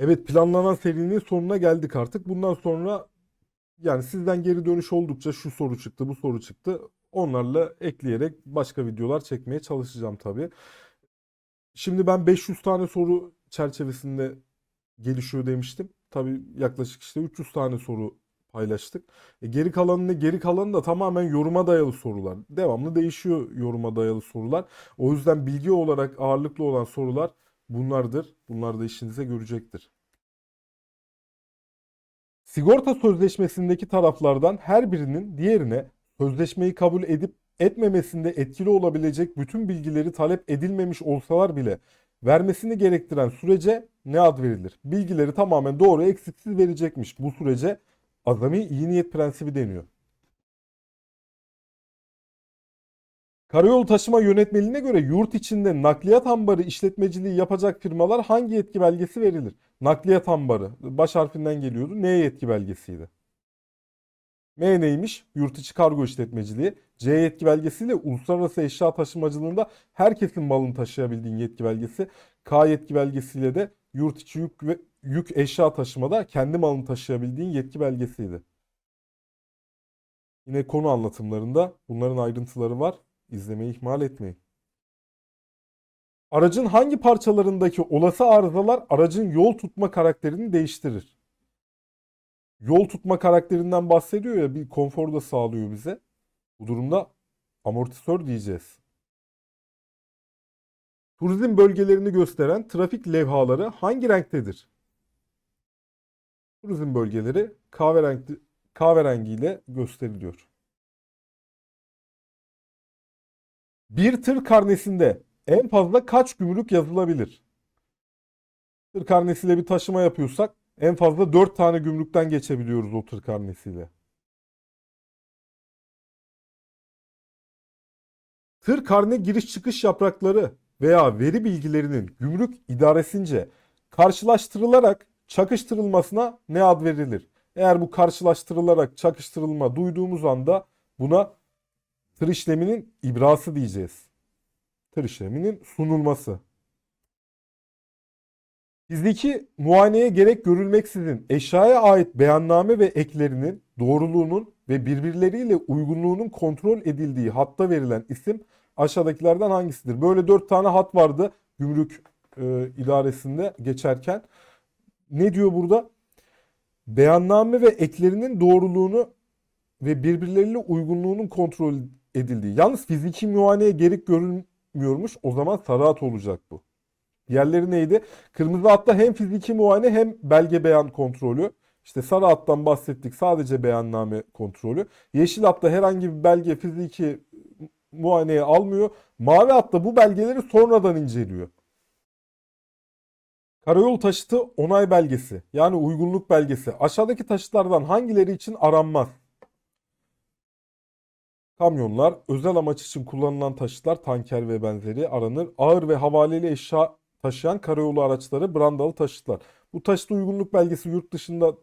Evet planlanan serinin sonuna geldik artık. Bundan sonra yani sizden geri dönüş oldukça şu soru çıktı, bu soru çıktı. Onlarla ekleyerek başka videolar çekmeye çalışacağım tabii. Şimdi ben 500 tane soru çerçevesinde gelişiyor demiştim. Tabii yaklaşık işte 300 tane soru paylaştık. E geri kalanı? Geri kalanı da tamamen yoruma dayalı sorular. Devamlı değişiyor yoruma dayalı sorular. O yüzden bilgi olarak ağırlıklı olan sorular bunlardır. Bunlar da işinize görecektir. Sigorta sözleşmesindeki taraflardan her birinin diğerine sözleşmeyi kabul edip etmemesinde etkili olabilecek bütün bilgileri talep edilmemiş olsalar bile vermesini gerektiren sürece ne ad verilir? Bilgileri tamamen doğru eksiksiz verecekmiş. Bu sürece azami iyi niyet prensibi deniyor. Karayolu taşıma yönetmeliğine göre yurt içinde nakliyat ambarı işletmeciliği yapacak firmalar hangi yetki belgesi verilir? Nakliyat ambarı baş harfinden geliyordu. Neye yetki belgesiydi? M neymiş? Yurt içi kargo işletmeciliği. C yetki belgesiyle uluslararası eşya taşımacılığında herkesin malını taşıyabildiğin yetki belgesi. K yetki belgesiyle de yurt içi yük ve yük eşya taşımada kendi malını taşıyabildiğin yetki belgesiydi. Yine konu anlatımlarında bunların ayrıntıları var. İzlemeyi ihmal etmeyin. Aracın hangi parçalarındaki olası arızalar aracın yol tutma karakterini değiştirir? Yol tutma karakterinden bahsediyor ya bir konfor da sağlıyor bize. Bu durumda amortisör diyeceğiz. Turizm bölgelerini gösteren trafik levhaları hangi renktedir? Turizm bölgeleri kahverengi, kahverengiyle gösteriliyor. Bir tır karnesinde en fazla kaç gümrük yazılabilir? Tır karnesiyle bir taşıma yapıyorsak en fazla 4 tane gümrükten geçebiliyoruz o tır karnesiyle. Tır karne giriş çıkış yaprakları veya veri bilgilerinin gümrük idaresince karşılaştırılarak çakıştırılmasına ne ad verilir? Eğer bu karşılaştırılarak çakıştırılma duyduğumuz anda buna tır işleminin ibrası diyeceğiz. Tır işleminin sunulması. Fiziki muayeneye gerek görülmeksizin eşyaya ait beyanname ve eklerinin doğruluğunun ve birbirleriyle uygunluğunun kontrol edildiği hatta verilen isim aşağıdakilerden hangisidir? Böyle dört tane hat vardı gümrük e, idaresinde geçerken. Ne diyor burada? Beyanname ve eklerinin doğruluğunu ve birbirleriyle uygunluğunun kontrol edildiği. Yalnız fiziki muayeneye gerek görülmüyormuş. O zaman sarı hat olacak bu. Diğerleri neydi? Kırmızı hatta hem fiziki muayene hem belge beyan kontrolü. İşte sarı hattan bahsettik sadece beyanname kontrolü. Yeşil hatta herhangi bir belge fiziki muayeneye almıyor. Mavi hatta bu belgeleri sonradan inceliyor. Karayol taşıtı onay belgesi yani uygunluk belgesi aşağıdaki taşıtlardan hangileri için aranmaz? Kamyonlar, özel amaç için kullanılan taşıtlar, tanker ve benzeri aranır. Ağır ve havaleli eşya taşıyan karayolu araçları, brandalı taşıtlar. Bu taşıt uygunluk belgesi yurt dışında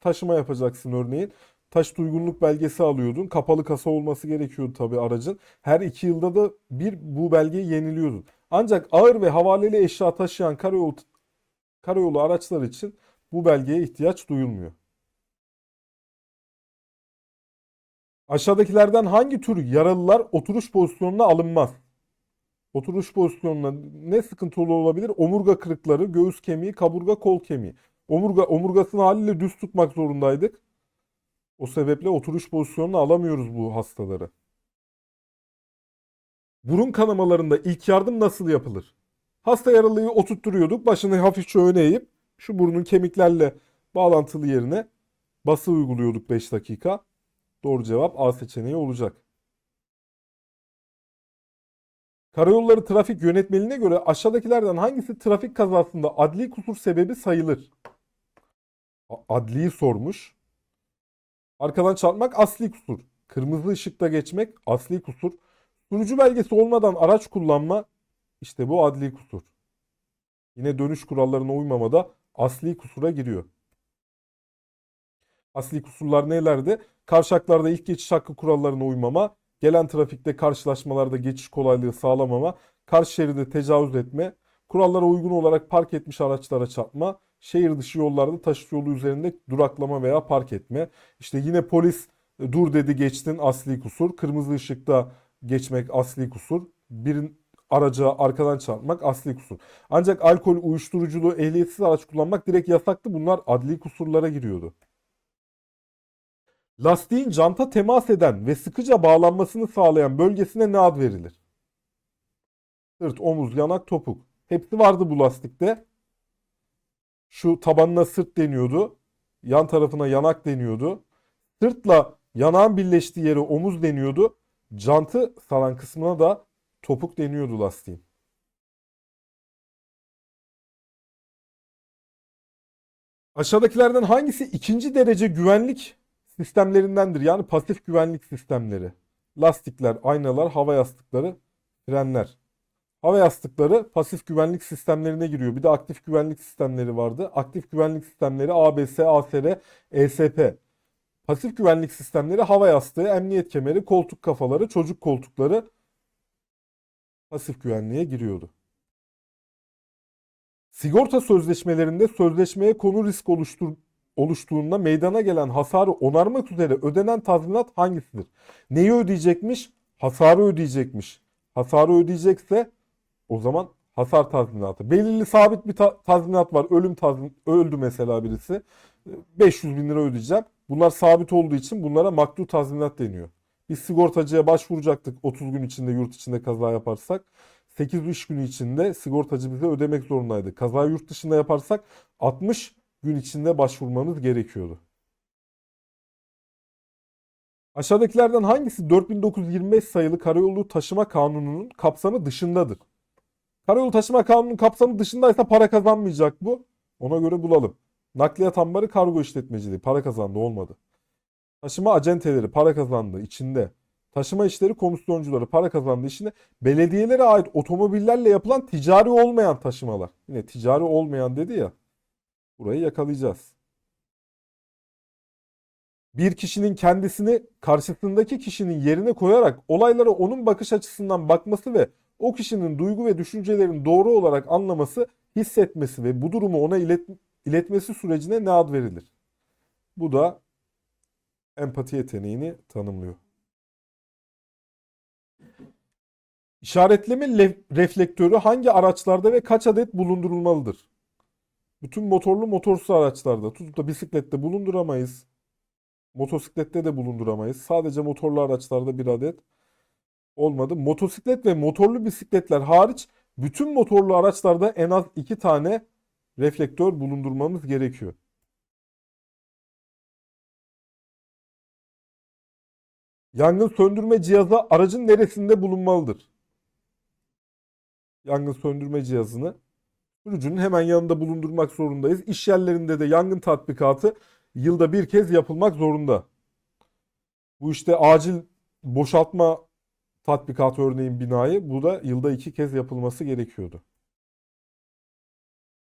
taşıma yapacaksın örneğin. Taşıt uygunluk belgesi alıyordun. Kapalı kasa olması gerekiyordu tabii aracın. Her iki yılda da bir bu belgeyi yeniliyordun. Ancak ağır ve havaleli eşya taşıyan karayolu, karayolu araçlar için bu belgeye ihtiyaç duyulmuyor. Aşağıdakilerden hangi tür yaralılar oturuş pozisyonuna alınmaz? Oturuş pozisyonuna ne sıkıntılı olabilir? Omurga kırıkları, göğüs kemiği, kaburga, kol kemiği. Omurga omurgasını haliyle düz tutmak zorundaydık. O sebeple oturuş pozisyonuna alamıyoruz bu hastaları. Burun kanamalarında ilk yardım nasıl yapılır? Hasta yaralıyı oturtturuyorduk. Başını hafifçe öne eğip şu burnun kemiklerle bağlantılı yerine bası uyguluyorduk 5 dakika. Doğru cevap A seçeneği olacak. Karayolları Trafik Yönetmeliğine göre aşağıdakilerden hangisi trafik kazasında adli kusur sebebi sayılır? Adliyi sormuş. Arkadan çarpmak asli kusur. Kırmızı ışıkta geçmek asli kusur. Sürücü belgesi olmadan araç kullanma işte bu adli kusur. Yine dönüş kurallarına uymama da asli kusura giriyor. Asli kusurlar nelerdi? Kavşaklarda ilk geçiş hakkı kurallarına uymama, gelen trafikte karşılaşmalarda geçiş kolaylığı sağlamama, karşı şeride tecavüz etme, kurallara uygun olarak park etmiş araçlara çarpma, şehir dışı yollarda taşıt yolu üzerinde duraklama veya park etme. İşte yine polis e, dur dedi geçtin asli kusur, kırmızı ışıkta geçmek asli kusur, bir araca arkadan çarpmak asli kusur. Ancak alkol, uyuşturuculu, ehliyetsiz araç kullanmak direkt yasaktı. Bunlar adli kusurlara giriyordu. Lastiğin janta temas eden ve sıkıca bağlanmasını sağlayan bölgesine ne ad verilir? Sırt, omuz, yanak, topuk. Hepsi vardı bu lastikte. Şu tabanına sırt deniyordu. Yan tarafına yanak deniyordu. Sırtla yanağın birleştiği yere omuz deniyordu. Jantı saran kısmına da topuk deniyordu lastiğin. Aşağıdakilerden hangisi ikinci derece güvenlik sistemlerindendir? Yani pasif güvenlik sistemleri. Lastikler, aynalar, hava yastıkları, frenler. Hava yastıkları pasif güvenlik sistemlerine giriyor. Bir de aktif güvenlik sistemleri vardı. Aktif güvenlik sistemleri ABS, ASR, ESP. Pasif güvenlik sistemleri hava yastığı, emniyet kemeri, koltuk kafaları, çocuk koltukları pasif güvenliğe giriyordu. Sigorta sözleşmelerinde sözleşmeye konu risk oluştur, oluştuğunda meydana gelen hasarı onarmak üzere ödenen tazminat hangisidir? Neyi ödeyecekmiş? Hasarı ödeyecekmiş. Hasarı ödeyecekse o zaman hasar tazminatı. Belirli sabit bir ta- tazminat var. Ölüm tazmin öldü mesela birisi. 500 bin lira ödeyeceğim. Bunlar sabit olduğu için bunlara maktu tazminat deniyor. Biz sigortacıya başvuracaktık 30 gün içinde yurt içinde kaza yaparsak. 8 iş günü içinde sigortacı bize ödemek zorundaydı. Kaza yurt dışında yaparsak 60 gün içinde başvurmamız gerekiyordu. Aşağıdakilerden hangisi 4925 sayılı Karayolu Taşıma Kanunu'nun kapsamı dışındadır? Karayolu Taşıma Kanunu'nun kapsamı dışındaysa para kazanmayacak bu. Ona göre bulalım. Nakliyat ambarı kargo işletmeciliği para kazandı olmadı. Taşıma acenteleri para kazandı içinde. Taşıma işleri komisyoncuları para kazandı içinde. Belediyelere ait otomobillerle yapılan ticari olmayan taşımalar. Yine ticari olmayan dedi ya. Burayı yakalayacağız. Bir kişinin kendisini karşısındaki kişinin yerine koyarak olaylara onun bakış açısından bakması ve o kişinin duygu ve düşüncelerini doğru olarak anlaması, hissetmesi ve bu durumu ona ilet, iletmesi sürecine ne ad verilir? Bu da empati yeteneğini tanımlıyor. İşaretleme reflektörü hangi araçlarda ve kaç adet bulundurulmalıdır? Bütün motorlu motorsuz araçlarda tutup da bisiklette bulunduramayız. Motosiklette de bulunduramayız. Sadece motorlu araçlarda bir adet olmadı. Motosiklet ve motorlu bisikletler hariç bütün motorlu araçlarda en az iki tane reflektör bulundurmamız gerekiyor. Yangın söndürme cihazı aracın neresinde bulunmalıdır? Yangın söndürme cihazını sürücünün hemen yanında bulundurmak zorundayız. İş yerlerinde de yangın tatbikatı yılda bir kez yapılmak zorunda. Bu işte acil boşaltma tatbikatı örneğin binayı bu da yılda iki kez yapılması gerekiyordu.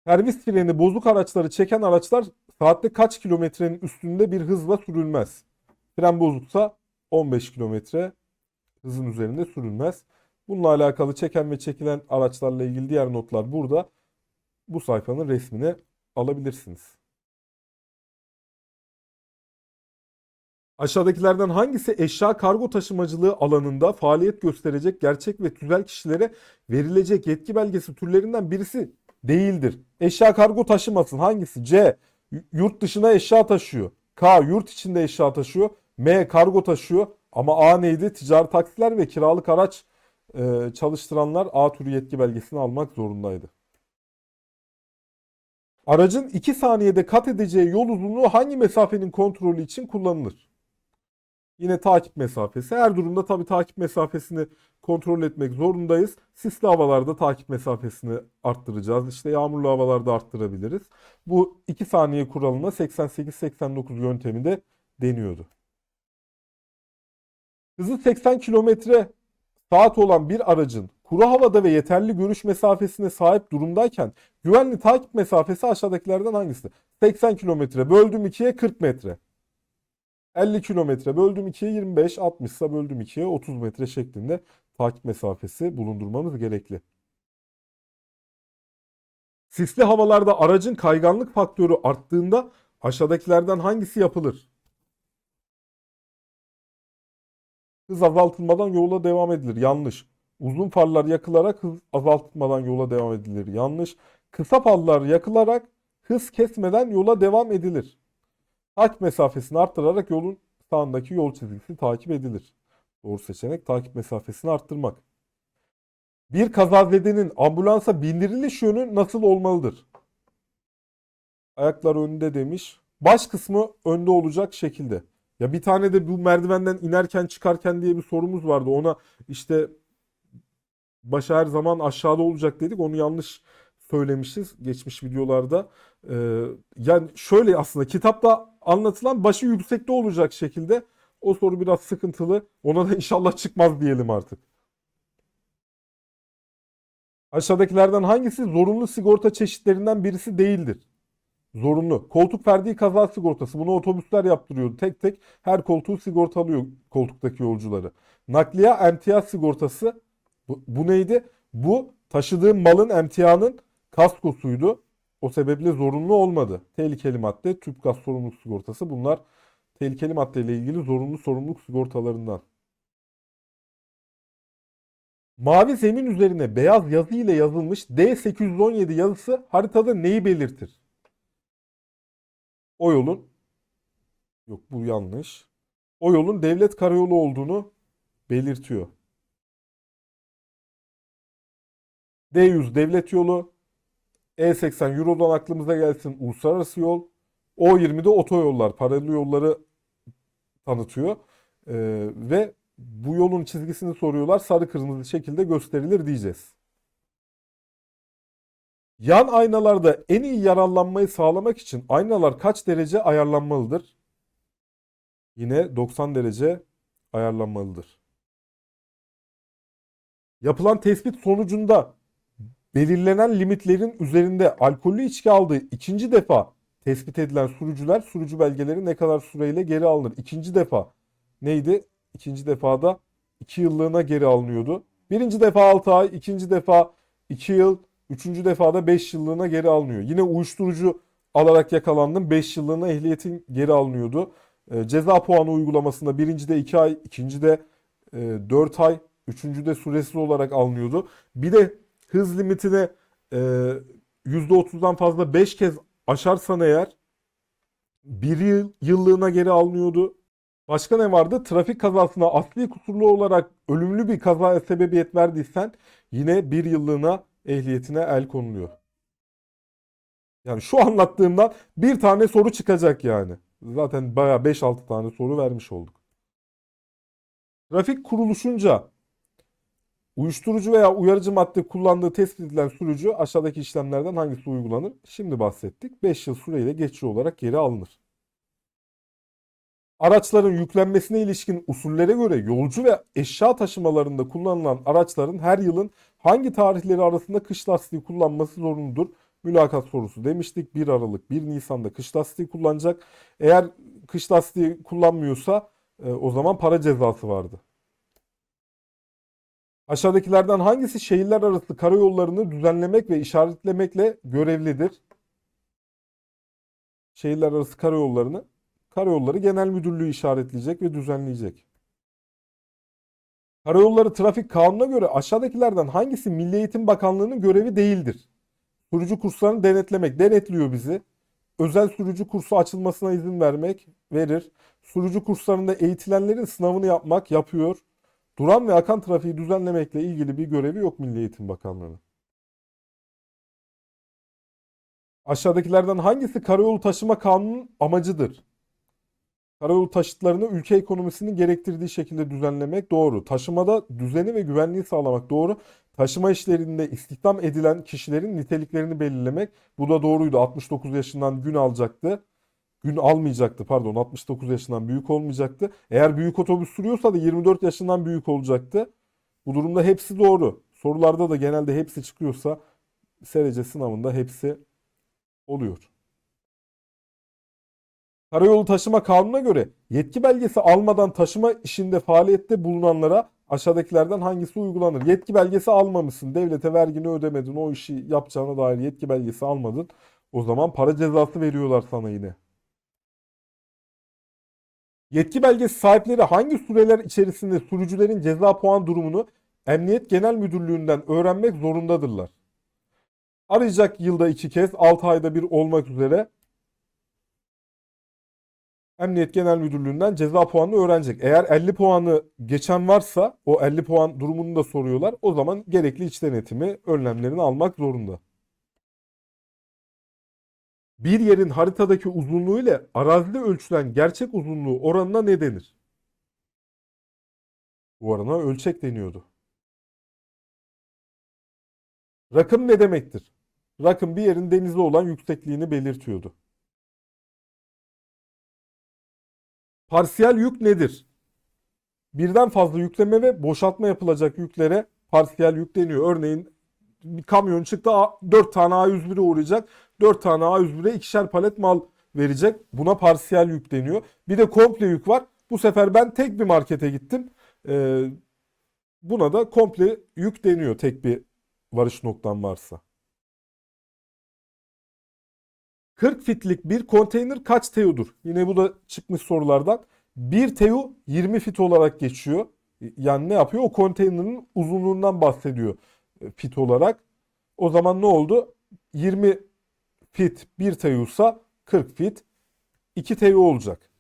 Servis freni bozuk araçları çeken araçlar saatte kaç kilometrenin üstünde bir hızla sürülmez. Fren bozuksa 15 kilometre hızın üzerinde sürülmez. Bununla alakalı çeken ve çekilen araçlarla ilgili diğer notlar burada. Bu sayfanın resmini alabilirsiniz. Aşağıdakilerden hangisi eşya kargo taşımacılığı alanında faaliyet gösterecek gerçek ve tüzel kişilere verilecek yetki belgesi türlerinden birisi değildir? Eşya kargo taşımasın hangisi? C. Yurt dışına eşya taşıyor. K. Yurt içinde eşya taşıyor. M. Kargo taşıyor. Ama A neydi? Ticari taksiler ve kiralık araç çalıştıranlar A türü yetki belgesini almak zorundaydı. Aracın 2 saniyede kat edeceği yol uzunluğu hangi mesafenin kontrolü için kullanılır? Yine takip mesafesi. Her durumda tabii takip mesafesini kontrol etmek zorundayız. Sisli havalarda takip mesafesini arttıracağız. İşte yağmurlu havalarda arttırabiliriz. Bu 2 saniye kuralına 88-89 yönteminde deniyordu. Hızı 80 kilometre saat olan bir aracın kuru havada ve yeterli görüş mesafesine sahip durumdayken güvenli takip mesafesi aşağıdakilerden hangisi? 80 kilometre böldüm 2'ye 40 metre. 50 kilometre böldüm 2'ye 25, 60 ise böldüm 2'ye 30 metre şeklinde takip mesafesi bulundurmamız gerekli. Sisli havalarda aracın kayganlık faktörü arttığında aşağıdakilerden hangisi yapılır? Hız azaltılmadan yola devam edilir. Yanlış. Uzun farlar yakılarak hız azaltılmadan yola devam edilir. Yanlış. Kısa farlar yakılarak hız kesmeden yola devam edilir. Takip mesafesini arttırarak yolun sağındaki yol çizgisi takip edilir. Doğru seçenek takip mesafesini arttırmak. Bir kazazedenin ambulansa bindiriliş yönü nasıl olmalıdır? Ayaklar önünde demiş. Baş kısmı önde olacak şekilde. Ya bir tane de bu merdivenden inerken çıkarken diye bir sorumuz vardı. Ona işte başı her zaman aşağıda olacak dedik. Onu yanlış söylemişiz geçmiş videolarda. Ee, yani şöyle aslında kitapta anlatılan başı yüksekte olacak şekilde. O soru biraz sıkıntılı. Ona da inşallah çıkmaz diyelim artık. Aşağıdakilerden hangisi zorunlu sigorta çeşitlerinden birisi değildir? Zorunlu. Koltuk ferdi kaza sigortası. Bunu otobüsler yaptırıyor. Tek tek her koltuğu sigortalıyor koltuktaki yolcuları. Nakliye emtia sigortası. Bu, bu neydi? Bu taşıdığın malın emtianın kaskosuydu. O sebeple zorunlu olmadı. Tehlikeli madde, tüp gaz sorumluluk sigortası. Bunlar tehlikeli maddeyle ilgili zorunlu sorumluluk sigortalarından. Mavi zemin üzerine beyaz yazı ile yazılmış D817 yazısı haritada neyi belirtir? O yolun yok bu yanlış. O yolun devlet karayolu olduğunu belirtiyor. D100 devlet yolu, E80 Euro'dan aklımıza gelsin uluslararası yol, O20'de otoyollar, paralel yolları tanıtıyor. Ee, ve bu yolun çizgisini soruyorlar. Sarı kırmızı şekilde gösterilir diyeceğiz. Yan aynalarda en iyi yararlanmayı sağlamak için aynalar kaç derece ayarlanmalıdır? Yine 90 derece ayarlanmalıdır. Yapılan tespit sonucunda belirlenen limitlerin üzerinde alkollü içki aldığı ikinci defa tespit edilen sürücüler sürücü belgeleri ne kadar süreyle geri alınır? İkinci defa neydi? İkinci defada 2 yıllığına geri alınıyordu. Birinci defa 6 ay, ikinci defa 2 yıl, üçüncü defada 5 yıllığına geri alınıyor. Yine uyuşturucu alarak yakalandım 5 yıllığına ehliyetin geri alınıyordu. E, ceza puanı uygulamasında birincide 2 ay, ikincide e, 4 ay, üçüncüde süresiz olarak alınıyordu. Bir de hız limitini e, %30'dan fazla 5 kez aşarsan eğer 1 yıl yıllığına geri alınıyordu. Başka ne vardı? Trafik kazasına asli kusurlu olarak ölümlü bir kazaya sebebiyet verdiysen yine bir yıllığına ehliyetine el konuluyor. Yani şu anlattığımdan bir tane soru çıkacak yani. Zaten bayağı 5-6 tane soru vermiş olduk. Trafik kuruluşunca uyuşturucu veya uyarıcı madde kullandığı tespit edilen sürücü aşağıdaki işlemlerden hangisi uygulanır? Şimdi bahsettik. 5 yıl süreyle geçici olarak geri alınır. Araçların yüklenmesine ilişkin usullere göre yolcu ve eşya taşımalarında kullanılan araçların her yılın hangi tarihleri arasında kış lastiği kullanması zorunludur? Mülakat sorusu demiştik. 1 Aralık 1 Nisan'da kış lastiği kullanacak. Eğer kış lastiği kullanmıyorsa e, o zaman para cezası vardı. Aşağıdakilerden hangisi şehirler arası karayollarını düzenlemek ve işaretlemekle görevlidir? Şehirler arası karayollarını Karayolları Genel Müdürlüğü işaretleyecek ve düzenleyecek. Karayolları Trafik Kanunu'na göre aşağıdakilerden hangisi Milli Eğitim Bakanlığı'nın görevi değildir? Sürücü kurslarını denetlemek, denetliyor bizi. Özel sürücü kursu açılmasına izin vermek, verir. Sürücü kurslarında eğitilenlerin sınavını yapmak, yapıyor. Duran ve akan trafiği düzenlemekle ilgili bir görevi yok Milli Eğitim Bakanlığı'nın. Aşağıdakilerden hangisi karayolu taşıma kanunun amacıdır? Karayolu taşıtlarını ülke ekonomisinin gerektirdiği şekilde düzenlemek doğru. Taşımada düzeni ve güvenliği sağlamak doğru. Taşıma işlerinde istihdam edilen kişilerin niteliklerini belirlemek bu da doğruydu. 69 yaşından gün alacaktı. Gün almayacaktı pardon 69 yaşından büyük olmayacaktı. Eğer büyük otobüs sürüyorsa da 24 yaşından büyük olacaktı. Bu durumda hepsi doğru. Sorularda da genelde hepsi çıkıyorsa SRC sınavında hepsi oluyor. Karayolu Taşıma Kanunu'na göre yetki belgesi almadan taşıma işinde faaliyette bulunanlara aşağıdakilerden hangisi uygulanır? Yetki belgesi almamışsın. Devlete vergini ödemedin. O işi yapacağına dair yetki belgesi almadın. O zaman para cezası veriyorlar sana yine. Yetki belgesi sahipleri hangi süreler içerisinde sürücülerin ceza puan durumunu Emniyet Genel Müdürlüğü'nden öğrenmek zorundadırlar? Arayacak yılda iki kez, 6 ayda bir olmak üzere Emniyet Genel Müdürlüğü'nden ceza puanını öğrenecek. Eğer 50 puanı geçen varsa o 50 puan durumunu da soruyorlar. O zaman gerekli iç denetimi önlemlerini almak zorunda. Bir yerin haritadaki uzunluğu ile arazide ölçülen gerçek uzunluğu oranına ne denir? Bu orana ölçek deniyordu. Rakım ne demektir? Rakım bir yerin denizde olan yüksekliğini belirtiyordu. Parsiyel yük nedir? Birden fazla yükleme ve boşaltma yapılacak yüklere parsiyel yük deniyor. Örneğin bir kamyon çıktı 4 tane A101'e uğrayacak. 4 tane A101'e ikişer palet mal verecek. Buna parsiyel yük deniyor. Bir de komple yük var. Bu sefer ben tek bir markete gittim. Ee, buna da komple yük deniyor tek bir varış noktam varsa. 40 fitlik bir konteyner kaç TEU'dur? Yine bu da çıkmış sorulardan. 1 TEU 20 fit olarak geçiyor. Yani ne yapıyor? O konteynerin uzunluğundan bahsediyor e, fit olarak. O zaman ne oldu? 20 fit 1 TEU'sa 40 fit 2 TEU olacak.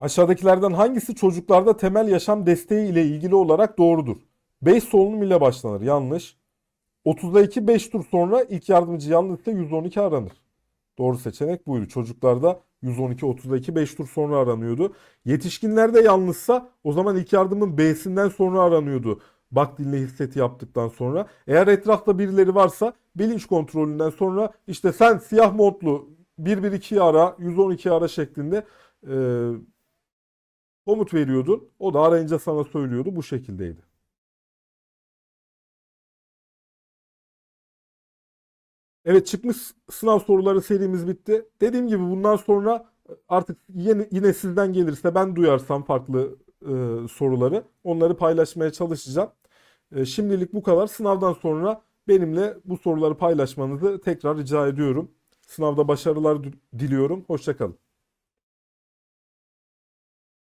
Aşağıdakilerden hangisi çocuklarda temel yaşam desteği ile ilgili olarak doğrudur? 5 solunum ile başlanır. Yanlış. 30'da 2 5 tur sonra ilk yardımcı yanlışsa 112 aranır. Doğru seçenek buydu. Çocuklarda 112 30'da 2 5 tur sonra aranıyordu. Yetişkinlerde yanlışsa o zaman ilk yardımın B'sinden sonra aranıyordu. Bak dinle hisseti yaptıktan sonra. Eğer etrafta birileri varsa bilinç kontrolünden sonra işte sen siyah montlu 112'yi ara 112 ara şeklinde e, komut veriyordun. O da arayınca sana söylüyordu. Bu şekildeydi. Evet çıkmış sınav soruları serimiz bitti. Dediğim gibi bundan sonra artık yine, yine sizden gelirse ben duyarsam farklı e, soruları onları paylaşmaya çalışacağım. E, şimdilik bu kadar. Sınavdan sonra benimle bu soruları paylaşmanızı tekrar rica ediyorum. Sınavda başarılar diliyorum. Hoşçakalın.